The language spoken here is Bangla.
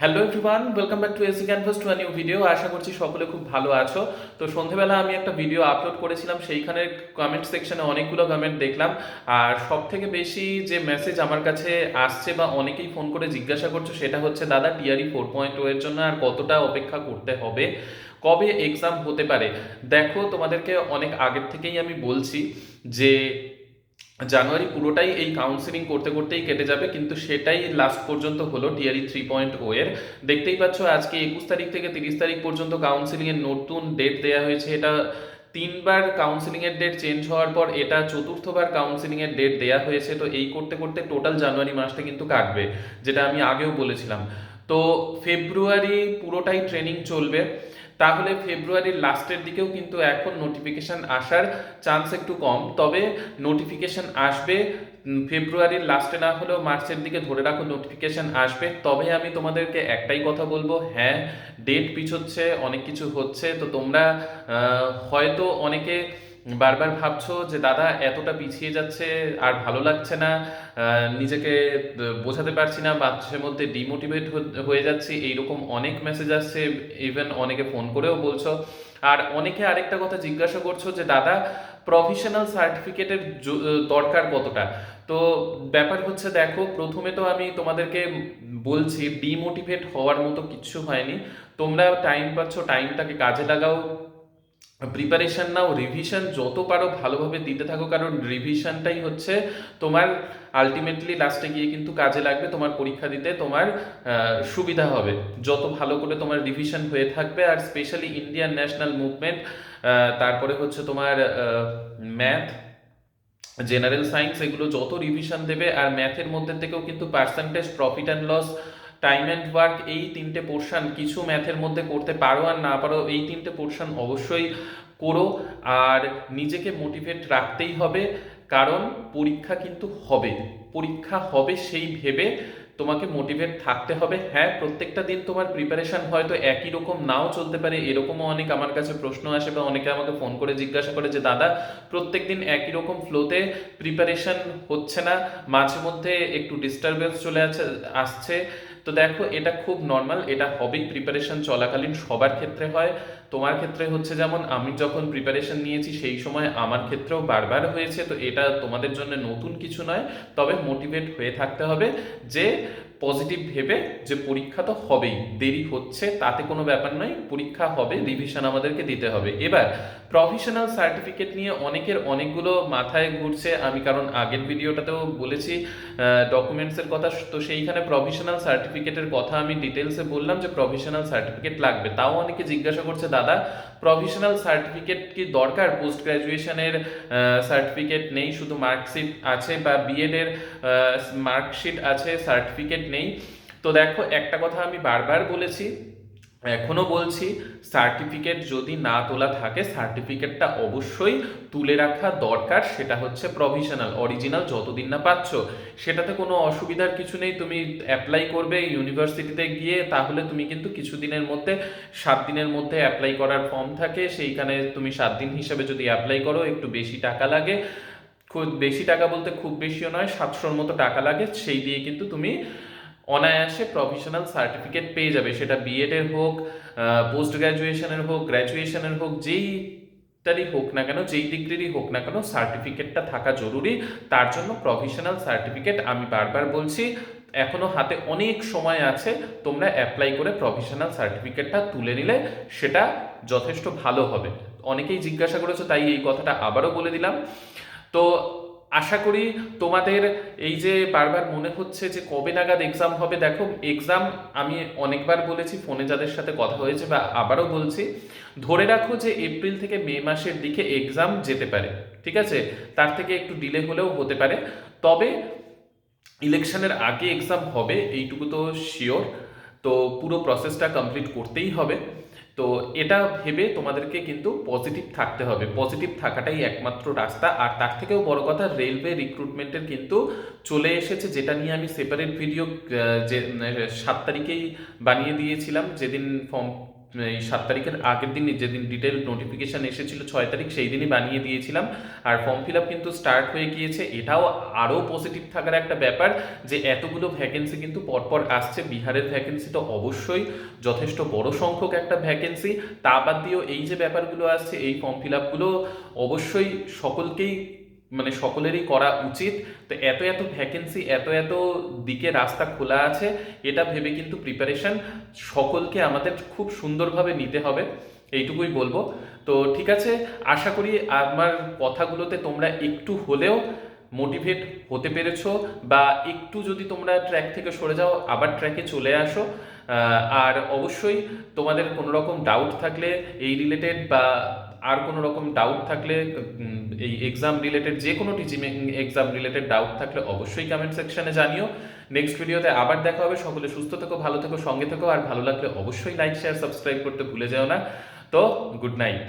Hello everyone welcome back to AC canvas to new video আশা করছি সকলে খুব ভালো আছো। তো সন্ধেবেলা আমি একটা ভিডিও আপলোড করেছিলাম, সেইখানে কমেন্ট সেকশনে অনেকগুলো কমেন্ট দেখলাম। আর সব থেকে বেশি যে মেসেজ আমার কাছে আসছে বা অনেকেই ফোন করে জিজ্ঞাসা করছ, সেটা হচ্ছে, দাদা টিআরই ফোর পয়েন্ট এর জন্য আর কতটা অপেক্ষা করতে হবে? কবে এক্সাম হতে পারে? দেখো, তোমাদেরকে অনেক আগের থেকেই আমি বলছি যে জানুয়ারি পুরোটাই এই কাউন্সিলিং করতে করতেই কেটে যাবে, কিন্তু সেটাই লাস্ট পর্যন্ত হলো টিআরই থ্রি পয়েন্ট ও এর। দেখতেই পাচ্ছ আজকে একুশ তারিখ থেকে তিরিশ তারিখ পর্যন্ত কাউন্সিলিং এর নতুন ডেট দেওয়া হয়েছে। এটা তিনবার কাউন্সিলিং এর ডেট চেঞ্জ হওয়ার পর এটা চতুর্থবার কাউন্সিলিং এর ডেট দেওয়া হয়েছে। তো এই করতে করতে টোটাল জানুয়ারি মাসটা কিন্তু কাটবে, যেটা আমি আগেও বলেছিলাম। তো ফেব্রুয়ারি পুরোটাই ট্রেনিং চলবে। তাহলে ফেব্রুয়ারির লাস্টের দিকেও কিন্তু এখন নোটিফিকেশান আসার চান্স একটু কম। তবে নোটিফিকেশান আসবে ফেব্রুয়ারির লাস্টে না হলেও মার্চের দিকে ধরে রাখো নোটিফিকেশান আসবে। তবে আমি তোমাদেরকে একটাই কথা বলব হ্যাঁ ডেট পিছোচ্ছে, অনেক কিছু হচ্ছে। তো তোমরা হয়তো অনেকে বারবার ভাবছ যে, দাদা, এতটা পিছিয়ে যাচ্ছে, আর ভালো লাগছে না নিজেকে বোঝাতে পারছি না বাচ্চার মধ্যে ডিমোটিভেট হয়ে যাচ্ছি। এইরকম অনেক মেসেজ আসছে ইভেন অনেকে ফোন করেও বলছো। আর অনেকে আরেকটা কথা জিজ্ঞাসা করছ যে, দাদা প্রফেশনাল সার্টিফিকেটের দরকার কতটা? তো ব্যাপার হচ্ছে, দেখো, প্রথমে তো আমি তোমাদেরকে বলছি ডিমোটিভেট হওয়ার মতো কিচ্ছু হয়নি। তোমরা টাইম পাচ্ছ টাইমটাকে কাজে লাগাও। প্রিপারেশন নাও রিভিশন যত পারো ভালোভাবে দিতে থাকো, কারণ রিভিশনটাই হচ্ছে তোমার আলটিমেটলি লাস্টে গিয়ে কিন্তু কাজে লাগবে, তোমার পরীক্ষা দিতে তোমার সুবিধা হবে। যত ভালো করে তোমার রিভিশন হয়ে থাকবে, আর স্পেশালি ইন্ডিয়ান ন্যাশনাল মুভমেন্ট তারপরে হচ্ছে তোমার ম্যাথ জেনারেল সায়েন্স এগুলো যত রিভিশন দেবে, আর ম্যাথের মধ্যে থেকেও কিন্তু percentage profit and loss time and work এই তিনটে পোর্শন কিছু ম্যাথের মধ্যে করতে পারো আর না পারো, এই তিনটে পোর্শন অবশ্যই করো। আর নিজেকে মোটিভেট রাখতেই হবে, কারণ পরীক্ষা কিন্তু হবে। পরীক্ষা হবে সেই ভেবে তোমাকে মোটিভেট থাকতে হবে। হ্যাঁ প্রত্যেকটা দিন তোমার প্রিপারেশন হয়তো একই রকম, নাও চলতে পারে। এরকমও অনেক আমার কাছে প্রশ্ন আসে বা অনেকে আমাকে ফোন করে জিজ্ঞাসা করে যে, দাদা, প্রত্যেক দিন একই রকম ফ্লোতে প্রিপারেশন হচ্ছে না? মাঝে মধ্যে একটু ডিস্টারবেন্স চলে আছে, আসছে। তো দেখো, এটা খুব নর্মাল এটা হবি প্রিপারেশন চলাকালীন, সবার ক্ষেত্রে হয়। তোমার ক্ষেত্রে হচ্ছে যেমন, আমি যখন প্রিপারেশন নিয়েছি, সেই সময় আমার ক্ষেত্রেও বারবার হয়েছে, তো এটা তোমাদের জন্য নতুন কিছু নয়, তবে মোটিভেট হয়ে থাকতে হবে যে পজিটিভ ভেবে যে পরীক্ষা তো হবেই, দেরি হচ্ছে, তাতে কোনো ব্যাপার নয়, পরীক্ষা হবে রিভিশন আমাদেরকে দিতে হবে। এবার প্রফেশনাল সার্টিফিকেট নিয়ে অনেকের অনেকগুলো মাথায় ঘুরছে। আমি কারণ আগের ভিডিওটাতেও বলেছি ডকুমেন্টসের কথা, তো সেইখানে প্রফেশনাল সার্টিফিকেটের কথা আমি ডিটেলসে বললাম যে প্রফেশনাল সার্টিফিকেট লাগবে। তাও অনেকে জিজ্ঞাসা করছে, দাদা প্রফেশনাল সার্টিফিকেট কি দরকার? পোস্ট গ্রাজুয়েশনের সার্টিফিকেট নেই, শুধু মার্কশিট আছে বা বিএড এর মার্কশিট আছে সার্টিফিকেট নেই। তো দেখো, একটা কথা আমি বারবার বলেছি এখনও বলছি সার্টিফিকেট যদি না তোলা থাকে সার্টিফিকেটটা অবশ্যই তুলে রাখা দরকার, সেটা হচ্ছে প্রভিশনাল অরিজিনাল যতদিন না পাচ্ছ। সেটাতে কোনো অসুবিধার কিছু নেই, তুমি অ্যাপ্লাই করবে ইউনিভার্সিটিতে গিয়ে, তাহলে তুমি কিন্তু কিছুদিনের মধ্যে, সাত দিনের মধ্যে অ্যাপ্লাই করার ফর্ম থাকে, সেইখানে তুমি সাত দিন হিসাবে যদি অ্যাপ্লাই করো, একটু বেশি টাকা লাগে। খুব বেশি টাকা বলতে খুব বেশিও নয়, সাতশোর মতো টাকা লাগে, সেই দিয়ে কিন্তু তুমি অনায়াসে প্রফেশনাল সার্টিফিকেট পেয়ে যাবে। সেটা বিএড এর হোক পোস্ট গ্র্যাজুয়েশনের হোক গ্র্যাজুয়েশনের হোক যেই তারই হোক না কেন, যেই ডিগ্রিরই হোক না কেন সার্টিফিকেটটা থাকা জরুরি। তার জন্য প্রফেশনাল সার্টিফিকেট আমি বারবার বলছি, এখনও হাতে অনেক সময় আছে, তোমরা অ্যাপ্লাই করে প্রফেশনাল সার্টিফিকেটটা তুলে নিলে সেটা যথেষ্ট ভালো হবে। অনেকেই জিজ্ঞাসা করেছ, তাই এই কথাটা আবারও বলে দিলাম। তো আশা করি তোমাদের এই যে বারবার মনে হচ্ছে যে কবে নাগাদ এক্সাম হবে, দেখো এক্সাম আমি অনেকবার বলেছি ফোনে যাদের সাথে কথা হয়েছে বা আবারও বলছি, ধরে রাখো যে এপ্রিল থেকে মে মাসের দিকে এক্সাম যেতে পারে, ঠিক আছে? তার থেকে একটু ডিলে হলেও হতে পারে। তবে ইলেকশনের আগে এক্সাম হবে, এইটুকু তো শিওর তো পুরো প্রসেসটা কমপ্লিট করতেই হবে। তো এটা ভেবে তোমাদেরকে কিন্তু পজিটিভ থাকতে হবে। পজিটিভ থাকাটাই একমাত্র রাস্তা। আর তার থেকেও বড় কথা রেলওয়ে রিক্রুটমেন্টের কিন্তু চলে এসেছে, যেটা নিয়ে আমি সেপারেট ভিডিও যে সাত তারিখেই বানিয়ে দিয়েছিলাম। যেদিন ফর্ম এই সাত তারিখের আগের দিন যেদিন ডিটেল নোটিফিকেশান এসেছিল ছয় তারিখ, সেই দিনই বানিয়ে দিয়েছিলাম। আর ফর্ম ফিল আপ কিন্তু স্টার্ট হয়ে গিয়েছে। এটাও আরও পজিটিভ থাকার একটা ব্যাপার যে এতগুলো ভ্যাকেন্সি কিন্তু পরপর আসছে। বিহারের ভ্যাকেন্সি তো অবশ্যই যথেষ্ট বড় সংখ্যক একটা ভ্যাকেন্সি তা বাদ দিয়েও এই যে ব্যাপারগুলো আসছে, এই ফর্ম ফিল আপগুলো অবশ্যই সকলকেই মানে সকলেরই করা উচিত। তো এত এত ভ্যাকেন্সি এত এত দিকে রাস্তা খোলা আছে, এটা ভেবে কিন্তু প্রিপারেশন সকলকে আমাদের খুব সুন্দরভাবে নিতে হবে, এইটুকুই বলব। তো ঠিক আছে, আশা করি আমার কথাগুলোতে তোমরা একটু হলেও মোটিভেট হতে পেরেছ, বা একটু যদি তোমরা ট্র্যাক থেকে সরে যাও, আবার ট্র্যাকে চলে আসো। আর অবশ্যই তোমাদের কোনো রকম ডাউট থাকলে, এই রিলেটেড বা আর কোনো রকম ডাউট থাকলে এই এক্সাম রিলেটেড যে কোনো টিচিং এক্সাম রিলেটেড ডাউট থাকলে অবশ্যই কমেন্ট সেকশনে জানিও। নেক্সট ভিডিওতে আবার দেখা হবে। সকলে সুস্থ থেকো, ভালো থেকো, সঙ্গে থেকো, আর ভালো লাগলে অবশ্যই লাইক শেয়ার সাবস্ক্রাইব করতে ভুলে যেও না। তো গুড নাইট